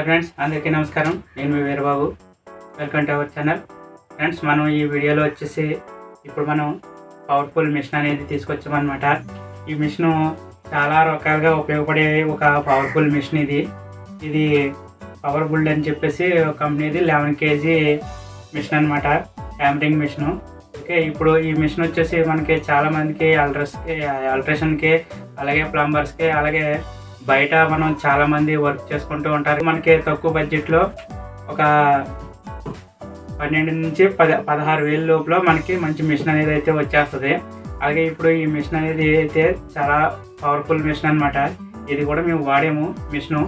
Hi friends అందరికీ నమస్కారం. నేను మీ Veerababu. Welcome to our channel friends మనం ఈ వీడియోలో వచ్చేసి ఇప్పుడు మనం పవర్ఫుల్ మిషన్ అనేది తీసుకొచ్చామన్నమాట. ఈ మిషన్ చాలా రకాలుగా ఉపయోగపడే ఒక పవర్ఫుల్ మిషన్ ఇది. ఇది పవర్ బుల్డ్ అని చెప్పేసి కంపెనీది లెవెన్ కేజీ మిషన్ అనమాట హ్యామరింగ్ మిషన్ ఓకే ఇప్పుడు ఈ మిషన్ వచ్చేసి మనకి చాలామందికి అల్ట్రస్కి అల్ట్రేషన్కి అలాగే ప్లంబర్స్కి అలాగే బయట మనం చాలా మంది వర్క్ చేసుకుంటూ ఉంటారు. మనకి తక్కువ బడ్జెట్లో ఒక పన్నెండు నుంచి పద పదహారు వేల లోపల మనకి మంచి మిషన్ అనేది అయితే వచ్చేస్తుంది. అలాగే ఇప్పుడు ఈ మిషన్ అనేది అయితే చాలా పవర్ఫుల్ మిషన్ అనమాట ఇది కూడా మేము వాడాము మిషను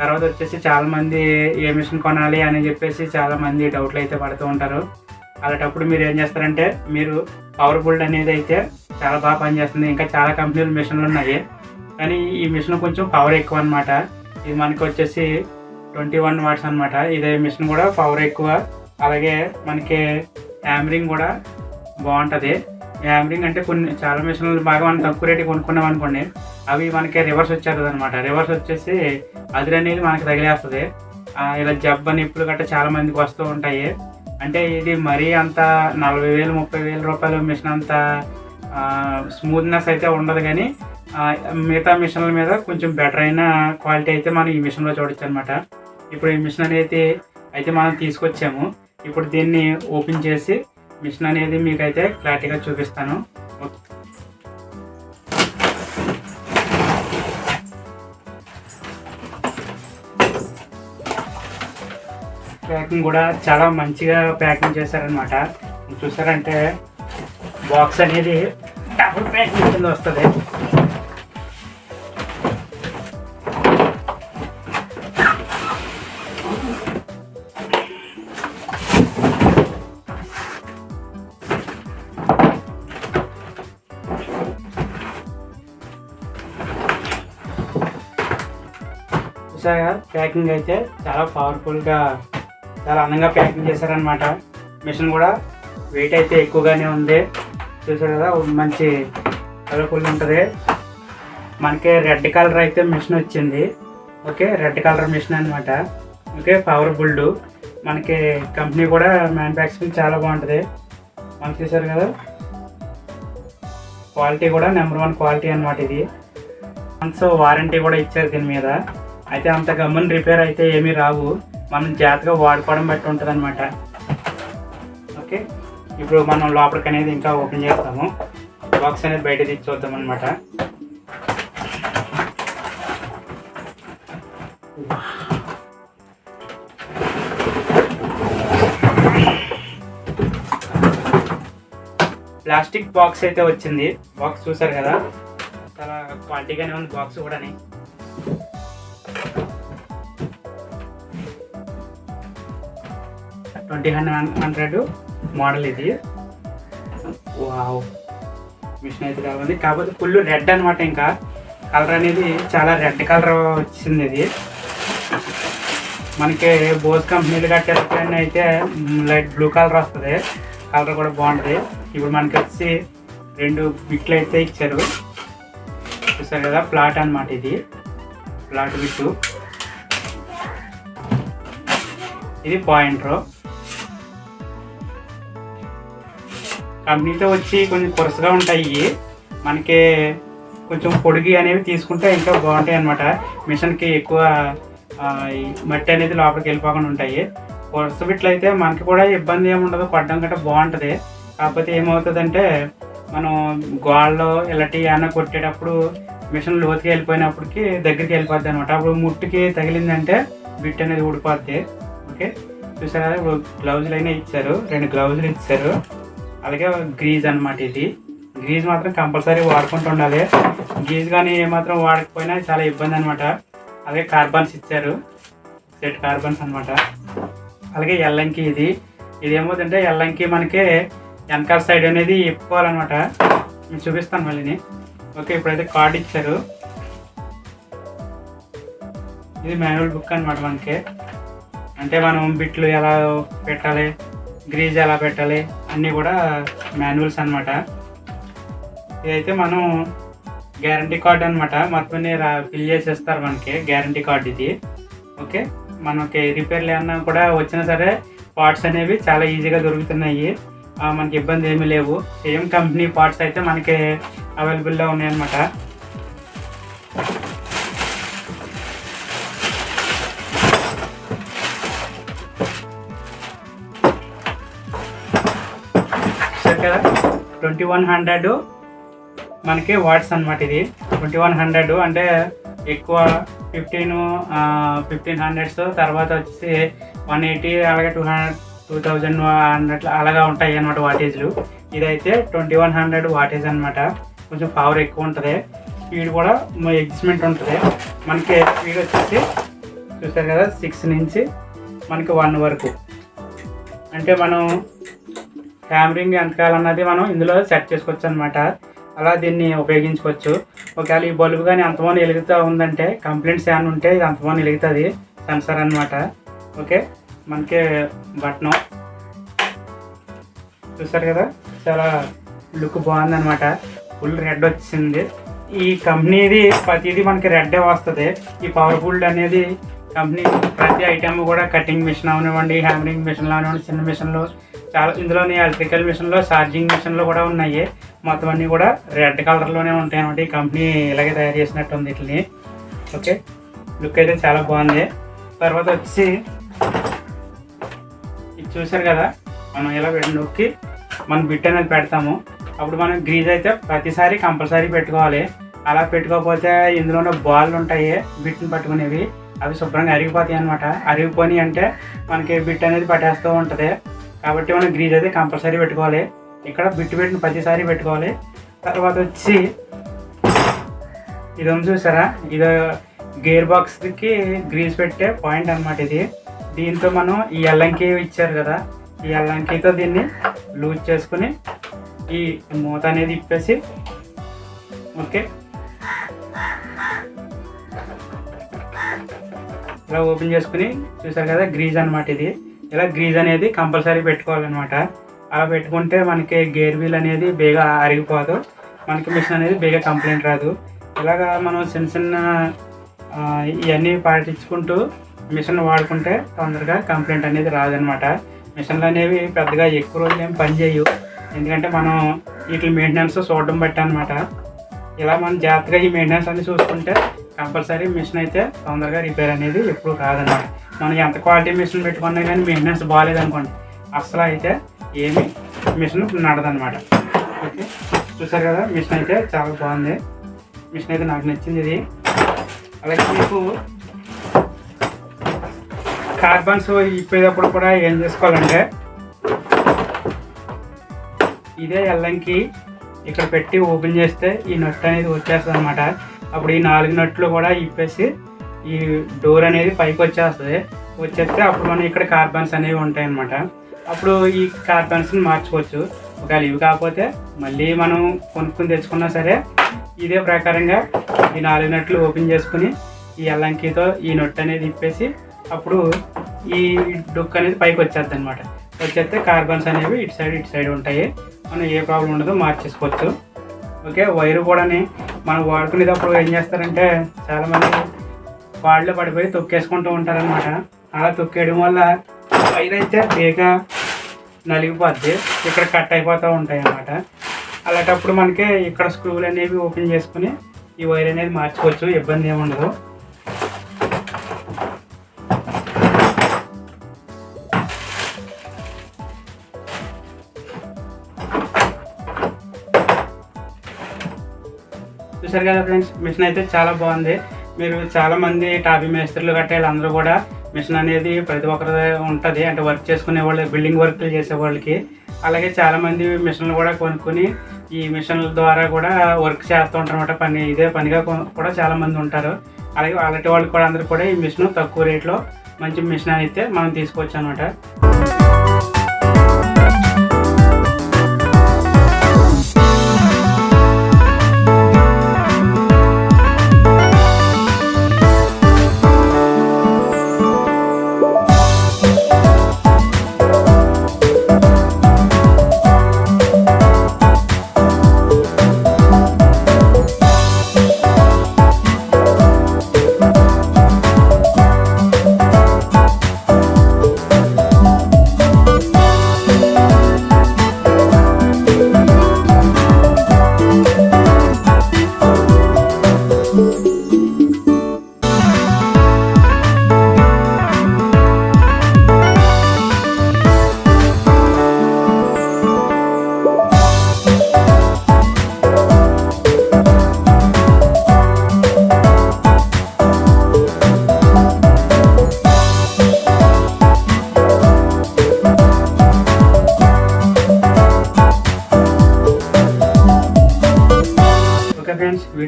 తర్వాత వచ్చేసి చాలామంది ఏ మిషన్ కొనాలి అని చెప్పేసి చాలామంది డౌట్లు అయితే పడుతూ ఉంటారు. అలాంటప్పుడు మీరు ఏం చేస్తారంటే మీరు పవర్ఫుల్ అనేది అయితే చాలా బాగా పనిచేస్తుంది. ఇంకా చాలా కంపెనీలు మిషన్లు ఉన్నాయి. కానీ ఈ మిషన్ కొంచెం పవర్ ఎక్కువ అనమాట ఇది మనకి వచ్చేసి ట్వంటీ వన్ వాట్స్ అనమాట ఇదే మిషన్ కూడా పవర్ ఎక్కువ. అలాగే మనకి హ్యామరింగ్ కూడా బాగుంటుంది. హ్యామరింగ్ అంటే కొన్ని చాలా మిషన్లు బాగా మనం తక్కువ రేటు కొనుక్కున్నాం అనుకోండి అవి మనకి రివర్స్ వచ్చేది అనమాట రివర్స్ వచ్చేసి అదిరి అనేది మనకి తగిలేస్తుంది. ఇలా జబ్బ నిప్పులు గట్రా చాలా మందికి వస్తూ ఉంటాయి. అంటే ఇది మరీ అంత నలభై వేలు ముప్పై వేల రూపాయలు మిషన్ అంత స్మూత్నెస్ అయితే ఉండదు కానీ మిగతా మిషన్ల మీద కొంచెం బెటర్ అయిన క్వాలిటీ అయితే మనం ఈ మిషన్లో చూడొచ్చు అనమాట ఇప్పుడు ఈ మిషన్ అనేది అయితే మనం తీసుకొచ్చాము. ఇప్పుడు దీన్ని ఓపెన్ చేసి మిషన్ అనేది మీకైతే క్లారిటీగా చూపిస్తాను. ప్యాకింగ్ కూడా చాలా మంచిగా ప్యాకింగ్ చేశారనమాట చూసారంటే బాక్స్ అనేది డబుల్ ప్యాకింగ్ కింద వస్తుంది. చూసాగా ప్యాకింగ్ అయితే చాలా పవర్ఫుల్గా చాలా అందంగా ప్యాకింగ్ చేశారనమాట మిషన్ కూడా వెయిట్ అయితే ఎక్కువగానే ఉంది. చూసారు కదా మంచి కలర్ఫుల్ ఉంటుంది. మనకి రెడ్ కలర్ అయితే మిషన్ వచ్చింది. ఓకే రెడ్ కలర్ మిషన్ అనమాట ఓకే పవర్ బుల్డ్ మనకి కంపెనీ కూడా మ్యానుఫ్యాక్చరింగ్ చాలా బాగుంటుంది. మనం చూసారు కదా క్వాలిటీ కూడా నెంబర్ వన్ క్వాలిటీ అనమాట ఇది. మంత్స్ వారంటీ కూడా ఇచ్చారు దీని మీద. అయితే అంత గమ్మున రిపేర్ అయితే ఏమీ రావు. మనం జాగ్రత్తగా వాడుకోవడం బట్టి ఉంటుంది అనమాట ఓకే? ఇప్పుడు మనం లోపలికి అనేది ఇంకా ఓపెన్ చేస్తాము. బాక్స్ అనేది బయట తీసి చూద్దాం అనమాట ప్లాస్టిక్ బాక్స్ అయితే వచ్చింది. బాక్స్ చూసారు కదా? చాలా క్వాలిటీగానే ఉంది బాక్స్ కూడాని. ట్వంటీ హండ్రెడ్ హండ్రెడ్ మోడల్ ఇది. వావ్. మిషన్ అయితే కావాలి కాకపోతే ఫుల్ రెడ్ అనమాట ఇంకా. కలర్ అనేది చాలా రెడ్ కలర్ వచ్చింది ఇది. మనకి బోస్ కంపెనీలు కట్టేస్తాయని అయితే లైట్ బ్లూ కలర్ వస్తుంది. కలర్ కూడా బాగుంటుంది. ఇప్పుడు మనకి వచ్చి రెండు బిట్లు అయితే ఇచ్చారు. చూసారు కదా ప్లాట్ అన్నమాట ఇది. ప్లాట్ బిట్టు. ఇది పాయింటర్. కంపెనీతో వచ్చి కొంచెం కొరసగా ఉంటాయి. మనకి కొంచెం పొడిగి అనేవి తీసుకుంటే ఇంకా బాగుంటాయి అనమాట మిషన్కి ఎక్కువ మట్టి అనేది లోపలికి వెళ్ళిపోకుండా ఉంటాయి. కొరస బిట్లు అయితే మనకి కూడా ఇబ్బంది ఏమి ఉండదు పడడం గట్రా బాగుంటుంది. కాకపోతే ఏమవుతుందంటే మనం గోళ్ళలో ఇలాంటి ఏమన్నా కొట్టేటప్పుడు మిషన్ లోతుకి వెళ్ళిపోయినప్పటికి దగ్గరికి వెళ్ళిపోద్ది అనమాట అప్పుడు ముట్టుకి తగిలిందంటే బిట్ అనేది ఊడిపోద్ది. ఓకే? చూసారా? ఇప్పుడు గ్లౌజులు అయినా ఇచ్చారు. రెండు గ్లౌజులు ఇచ్చారు. అలాగే గ్రీజ్ అనమాట ఇది. గ్రీజ్ మాత్రం కంపల్సరీ వాడుకుంటూ ఉండాలి. గ్రీజ్ కానీ ఏమాత్రం వాడకపోయినా చాలా ఇబ్బంది అనమాట అలాగే కార్బన్స్ ఇచ్చారు. సెట్ కార్బన్స్ అనమాట అలాగే ఎల్లంకి ఇది. ఇది ఏమవుతుందంటే ఎల్లంకి మనకి వెనకాల సైడ్ అనేది ఇప్పుకోవాలన్నమాట. నేను చూపిస్తాను మళ్ళీని ఓకే ఇప్పుడైతే కార్డ్ ఇచ్చారు. ఇది మాన్యువల్ బుక్ అనమాట మనకి. అంటే మనం బిట్లు ఎలా పెట్టాలి? గ్రీజ్ ఎలా పెట్టాలి? అన్నీ కూడా మాన్యువల్స్ అనమాట ఇదైతే మనం గ్యారంటీ కార్డ్ అనమాట మొత్తం ఫిల్ చేసేస్తారు మనకి గ్యారంటీ కార్డ్ ఇది. ఓకే? మనకి రిపేర్లు ఏమన్నా కూడా వచ్చినా సరే పార్ట్స్ అనేవి చాలా ఈజీగా దొరుకుతున్నాయి. మనకి ఇబ్బంది ఏమీ లేవు. సేమ్ కంపెనీ పార్ట్స్ అయితే మనకి అవైలబుల్లో ఉన్నాయన్నమాట. ట్వంటీ వన్ హండ్రెడ్ మనకి వాట్స్ అనమాట ఇది. ట్వంటీ వన్ హండ్రెడ్ అంటే ఎక్కువ ఫిఫ్టీన్ ఫిఫ్టీన్ హండ్రెడ్స్ తర్వాత వచ్చేసి వన్ ఎయిటీ అలాగే two hundred two thousand hundred అలాగా ఉంటాయి అన్నమాట వాటేజ్లు. ఇదైతే ట్వంటీ వన్ హండ్రెడ్ వాటేజ్ అనమాట కొంచెం పవర్ ఎక్కువ ఉంటుంది. స్పీడ్ కూడా ఎగ్జిమెంట్ ఉంటుంది. మనకి స్పీడ్ వచ్చేసి చూసారు కదా సిక్స్ నుంచి మనకి వన్ వరకు. అంటే మనం హ్యామరింగ్ ఎంతకాలం అన్నది మనం ఇందులో సెట్ చేసుకోవచ్చు అనమాట అలా దీన్ని ఉపయోగించుకోవచ్చు. ఒకవేళ ఈ బల్బు కానీ అంతమని వెలుగుతూ ఉందంటే కంప్లైంట్స్ ఏమైనా ఉంటే ఇది అంతమని వెలుగుతుంది. సెన్సార్ అనమాట ఓకే? మనకి బటన్ చూసారు కదా? చాలా లుక్ బాగుంది అనమాట ఫుల్ రెడ్ వచ్చింది. ఈ కంపెనీది ప్రతిదీ మనకి రెడ్డే వస్తుంది. ఈ పవర్ఫుల్ అనేది కంపెనీ ప్రతి ఐటెం కూడా కటింగ్ మిషన్ అవనివ్వండి హ్యామరింగ్ మిషన్లు అవనివ్వండి చిన్న మిషన్లు చాలా ఇందులోని ఎలక్ట్రికల్ మిషన్లో ఛార్జింగ్ మిషన్లు కూడా ఉన్నాయి. మొత్తం అన్నీ కూడా రెడ్ కలర్లోనే ఉంటాయి అనమాట ఈ కంపెనీ ఇలాగే తయారు చేసినట్టు ఉంది వీటిని ఓకే? లుక్ అయితే చాలా బాగుంది. తర్వాత వచ్చి ఇది చూసారు కదా? మనం ఇలా నొక్కి మనం బిట్ అనేది పెడతాము. అప్పుడు మనం గ్రీజ్ అయితే ప్రతిసారి కంపల్సరీ పెట్టుకోవాలి. అలా పెట్టుకోకపోతే ఇందులోనే బాల్ ఉంటాయి బిట్ని పట్టుకునేవి. అవి శుభ్రంగా అరిగిపోతాయి అనమాట అరిగిపోయి అంటే మనకి బిట్ అనేది పట్టేస్తూ ఉంటుంది. కాబట్టి మనం గ్రీజ్ అయితే కంపల్సరీ పెట్టుకోవాలి. ఇక్కడ బిట్ పెట్టిన ప్రతిసారి పెట్టుకోవాలి. తర్వాత వచ్చి ఇది ఉంది చూసారా? ఇది గేర్ బాక్స్కి గ్రీజ్ పెట్టే పాయింట్ అన్నమాట ఇది. దీంతో మనం ఈ ఎల్లంకి ఇచ్చారు కదా ఈ ఎల్లంకితో దీన్ని లూజ్ చేసుకుని ఈ మూత అనేది ఇప్పేసి ఓకే ఇలా ఓపెన్ చేసుకుని చూసారు కదా గ్రీజ్ అనమాట ఇది. ఇలా గ్రీజ్ అనేది కంపల్సరీ పెట్టుకోవాలన్నమాట. అలా పెట్టుకుంటే మనకి గేర్ వీల్ అనేది బేగా అరిగిపోదు. మనకి మిషన్ అనేది బేగా కంప్లైంట్ రాదు. ఇలాగా మనం చిన్న చిన్న ఇవన్నీ పాటించుకుంటూ మిషన్ వాడుకుంటే తొందరగా కంప్లైంట్ అనేది రాదనమాట మిషన్లు అనేవి పెద్దగా ఎక్కువ రోజులు ఏం పని చేయవు. ఎందుకంటే మనం వీటి మెయింటెనెన్స్ చూడడం బట్టి అనమాట ఇలా మనం జాగ్రత్తగా ఈ మెయింటెనెన్స్ అనేది చూసుకుంటే కంపల్సరీ మిషన్ అయితే తొందరగా రిపేర్ అనేది ఎప్పుడు కాదన్నమాట మనం ఎంత క్వాలిటీ మిషన్ పెట్టుకున్నా కానీ మెయింటెనెన్స్ బాగాలేదనుకోండి అసలు అయితే ఏమి మిషన్ నడదనమాట. ఓకే? చూసారు కదా మిషన్ అయితే చాలా బాగుంది. మిషన్ అయితే నాకు నచ్చింది ఇది. అలాగే మీకు కార్బన్స్ ఇప్పేటప్పుడు కూడా ఏం చేసుకోవాలంటే ఇదే ఎల్లంకి ఇక్కడ పెట్టి ఓపెన్ చేస్తే ఈ నట్ అనేది వచ్చేస్తుంది అనమాట అప్పుడు ఈ నాలుగు నట్లు కూడా ఇప్పేసి ఈ డోర్ అనేది పైకి వచ్చేస్తుంది. వచ్చేస్తే అప్పుడు మనం ఇక్కడ కార్బన్స్ అనేవి ఉంటాయన్నమాట. అప్పుడు ఈ కార్బన్స్ని మార్చుకోవచ్చు. ఒకవేళ ఇవి కాకపోతే మళ్ళీ మనం కొనుక్కుని తెచ్చుకున్నా సరే ఇదే ప్రకారంగా ఈ నాలుగు నట్లు ఓపెన్ చేసుకుని ఈ అల్లంకితో ఈ నొట్ అనేది ఇప్పేసి అప్పుడు ఈ డొక్ అనేది పైకి వచ్చేస్తుంది అనమాట వచ్చేస్తే కార్బన్స్ అనేవి ఇటు సైడ్ ఇటు సైడ్ ఉంటాయి. మనం ఏ ప్రాబ్లం ఉండదో మార్చేసుకోవచ్చు. ఓకే వైరు కూడాని మనం వాడుకునేటప్పుడు ఏం చేస్తారంటే చాలామంది వాళ్ళు పడిపోయి తొక్కేసుకుంటూ ఉంటారనమాట అలా తొక్కేయడం వల్ల పైన అయితే బేగా నలిగిపోద్ది ఇక్కడ కట్ అయిపోతూ ఉంటాయి అన్నమాట అలాంటప్పుడు మనకి ఇక్కడ స్క్రూలు అనేవి ఓపెన్ చేసుకుని ఈ వైర్ అనేది మార్చుకోవచ్చు ఇబ్బంది ఏమి ఉండదు. చూసారు కదా ఫ్రెండ్స్ మిషన్ అయితే చాలా బాగుంది. మీరు చాలా మంది టాపీ మేస్త్రులు గట్రా వీళ్ళందరూ కూడా మిషన్ అనేది ప్రతి ఒక్కరి ఉంటుంది. అంటే వర్క్ చేసుకునే వాళ్ళు బిల్డింగ్ వర్క్లు చేసే వాళ్ళకి. అలాగే చాలా మంది మిషన్లు కూడా కొనుక్కొని ఈ మిషన్ల ద్వారా కూడా వర్క్ చేస్తూ ఉంటారు అనమాట పని ఇదే పనిగా కూడా చాలా మంది ఉంటారు. అలాగే అలాంటి వాళ్ళు కూడా అందరూ కూడా ఈ మిషన్ తక్కువ రేట్లో మంచి మిషన్ అయితే మనం తీసుకోవచ్చు అనమాట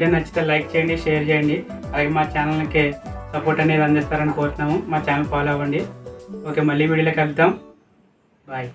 వీడియో నచ్చితే లైక్ చేయండి షేర్ చేయండి. అలాగే మా ఛానల్కి సపోర్ట్ అనేది అందిస్తారని కోరుతున్నాము. మా ఛానల్ ఫాలో అవ్వండి. ఓకే మళ్ళీ వీడియోలో కలుద్దాం. బాయ్.